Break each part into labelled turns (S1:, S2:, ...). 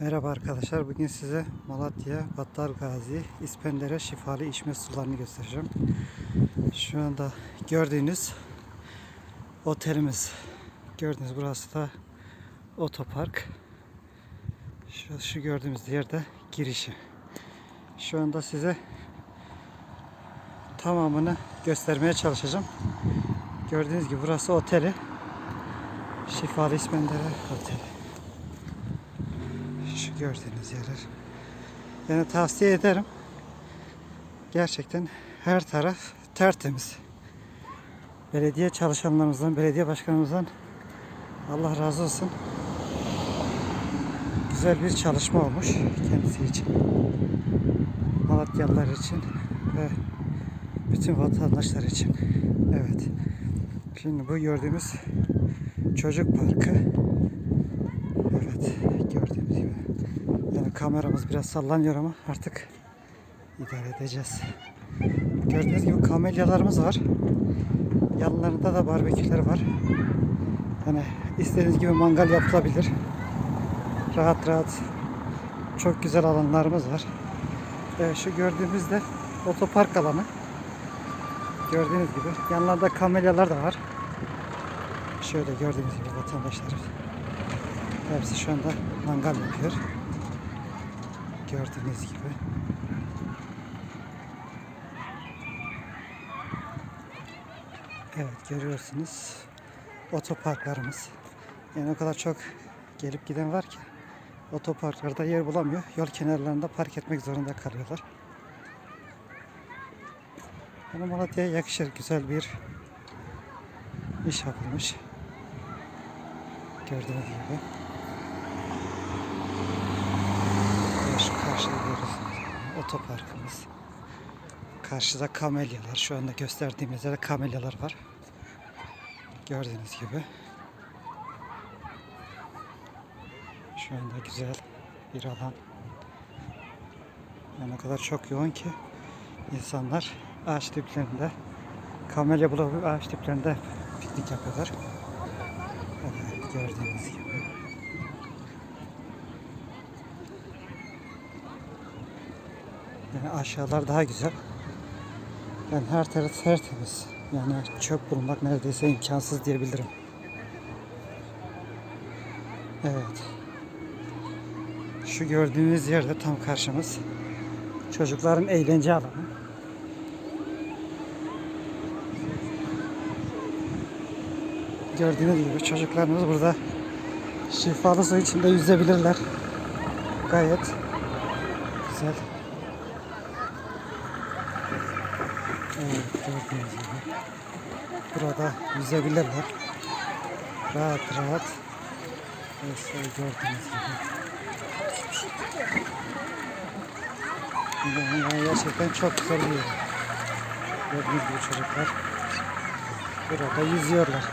S1: Merhaba arkadaşlar. Bugün size Malatya Battal Gazi İspender'e şifalı içme sularını göstereceğim. Şu anda gördüğünüz otelimiz. Gördüğünüz burası da otopark. Şu, şu gördüğümüz yerde girişi. Şu anda size tamamını göstermeye çalışacağım. Gördüğünüz gibi burası oteli. Şifalı İspender'e oteli. Gördüğünüz yerler. Yani tavsiye ederim. Gerçekten her taraf tertemiz. Belediye çalışanlarımızdan, belediye başkanımızdan Allah razı olsun. Güzel bir çalışma olmuş kendisi için. Malatyalılar için ve bütün vatandaşlar için. Evet. Şimdi bu gördüğümüz çocuk parkı. Evet, kameramız biraz sallanıyor ama artık idare edeceğiz. Gördüğünüz gibi kamelyalarımız var. Yanlarında da barbeküler var. Yani istediğiniz gibi mangal yapılabilir. Rahat rahat çok güzel alanlarımız var. Evet, şu gördüğümüz de otopark alanı. Gördüğünüz gibi yanlarında kamelyalar da var. Şöyle gördüğünüz gibi vatandaşlar Hepsi şu anda mangal yapıyor. Gördüğünüz gibi. Evet görüyorsunuz. Otoparklarımız. Yani o kadar çok gelip giden var ki otoparklarda yer bulamıyor. Yol kenarlarında park etmek zorunda kalıyorlar. Yani Malatya'ya yakışır güzel bir iş yapılmış. Gördüğünüz gibi. Görüyorsunuz. Otoparkımız. Karşıda kamelyalar. Şu anda gösterdiğimiz yerde kamelyalar var. Gördüğünüz gibi. Şu anda güzel bir alan. Yani o kadar çok yoğun ki insanlar ağaç diplerinde kamelya bulup ağaç diplerinde piknik yapıyorlar. Evet, gördüğünüz gibi. Yani aşağılar daha güzel. Yani her taraf tertemiz. Yani çöp bulmak neredeyse imkansız diyebilirim. Evet. Şu gördüğünüz yerde tam karşımız. Çocukların eğlence alanı. Gördüğünüz gibi çocuklarımız burada şifalı su içinde yüzebilirler. Gayet güzel. Evet gördüğünüz gibi. Burada yüzebilirler. Rahat rahat. Evet şöyle gördüğünüz gibi. Yani gerçekten çok güzel bir yer. Gördüğünüz gibi çocuklar burada yüzüyorlar.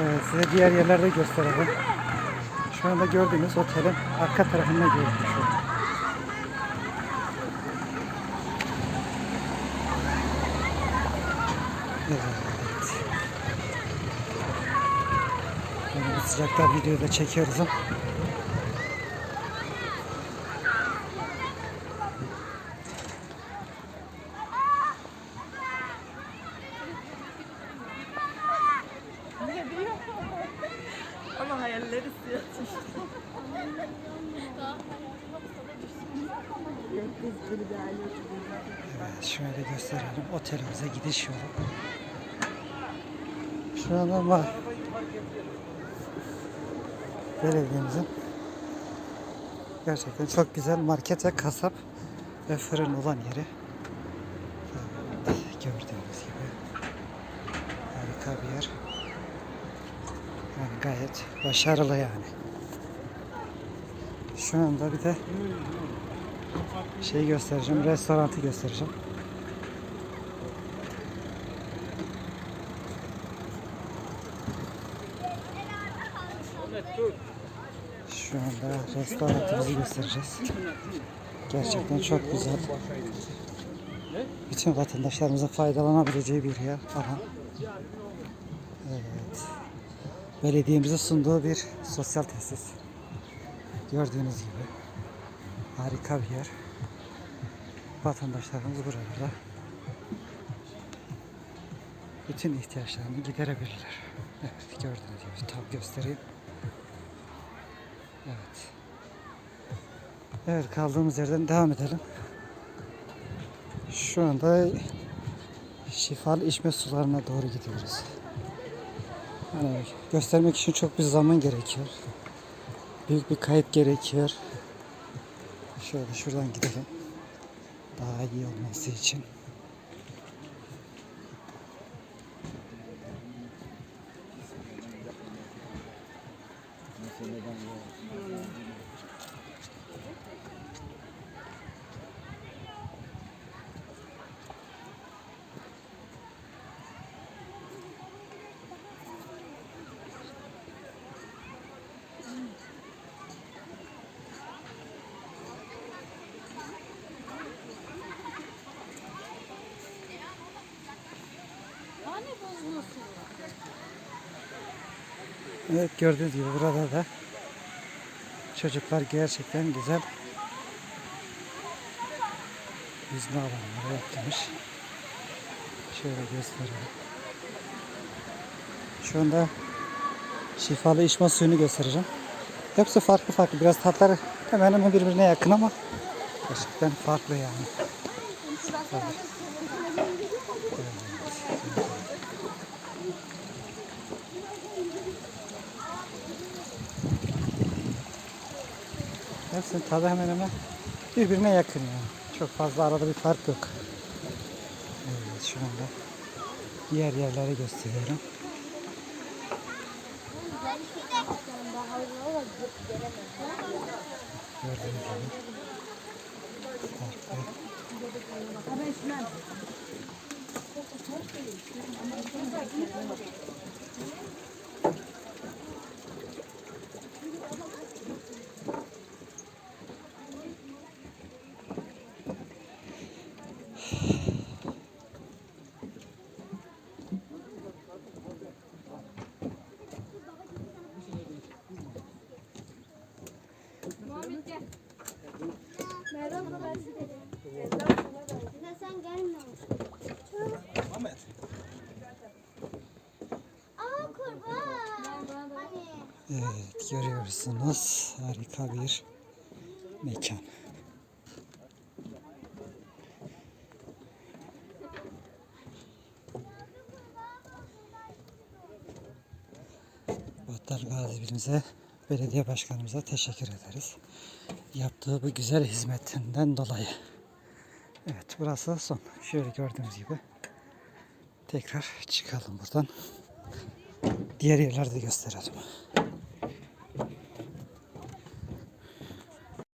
S1: Evet, size diğer yerlerde gösterelim. Şu anda gördüğünüz otelin arka tarafında gördük şu an. Evet. Bu sıcakta videoyu da çekiyoruz ama.
S2: Suya düştü.
S1: Evet, şöyle gösterelim. Otelimize gidiş yolu. Şu an ama belediyemizin gerçekten çok güzel market ve kasap ve fırın olan yeri. Evet, gördüğünüz gibi harika bir yer. Yani gayet başarılı yani. Şu anda bir de şey göstereceğim, restorantı göstereceğim. Şu anda restorantımızı göstereceğiz. Gerçekten çok güzel. Bütün vatandaşlarımızın faydalanabileceği bir yer. Aha. Evet. Belediyemizin sunduğu bir sosyal tesis. Gördüğünüz gibi harika bir yer. Vatandaşlarımız burada bütün ihtiyaçlarını giderebilirler. Evet gördüğünüz gibi tam göstereyim. Evet. Evet kaldığımız yerden devam edelim. Şu anda şifalı içme sularına doğru gidiyoruz. Hani göstermek için çok bir zaman gerekiyor. Büyük bir kayıt gerekiyor. Şöyle şuradan gidelim. Daha iyi olması için.
S2: Hani
S1: Evet gördüğünüz gibi burada da çocuklar gerçekten güzel yüzme alanları yaptırmış. Şöyle göstereyim. Şu anda şifalı içme suyunu göstereceğim. Hepsi farklı farklı. Biraz tatları hemen hemen birbirine yakın ama gerçekten farklı yani. Hepsinin tadı hemen hemen birbirine yakın yani. Çok fazla arada bir fark yok. Evet şu anda diğer yerleri gösteriyorum. Gördüğünüz gibi. Farklı. Evet görüyorsunuz harika bir mekan. Battal Gazi Bilimize, belediye başkanımıza teşekkür ederiz. Yaptığı bu güzel hizmetinden dolayı. Evet burası son. Şöyle gördüğünüz gibi. Tekrar çıkalım buradan. Diğer yerleri de gösterelim.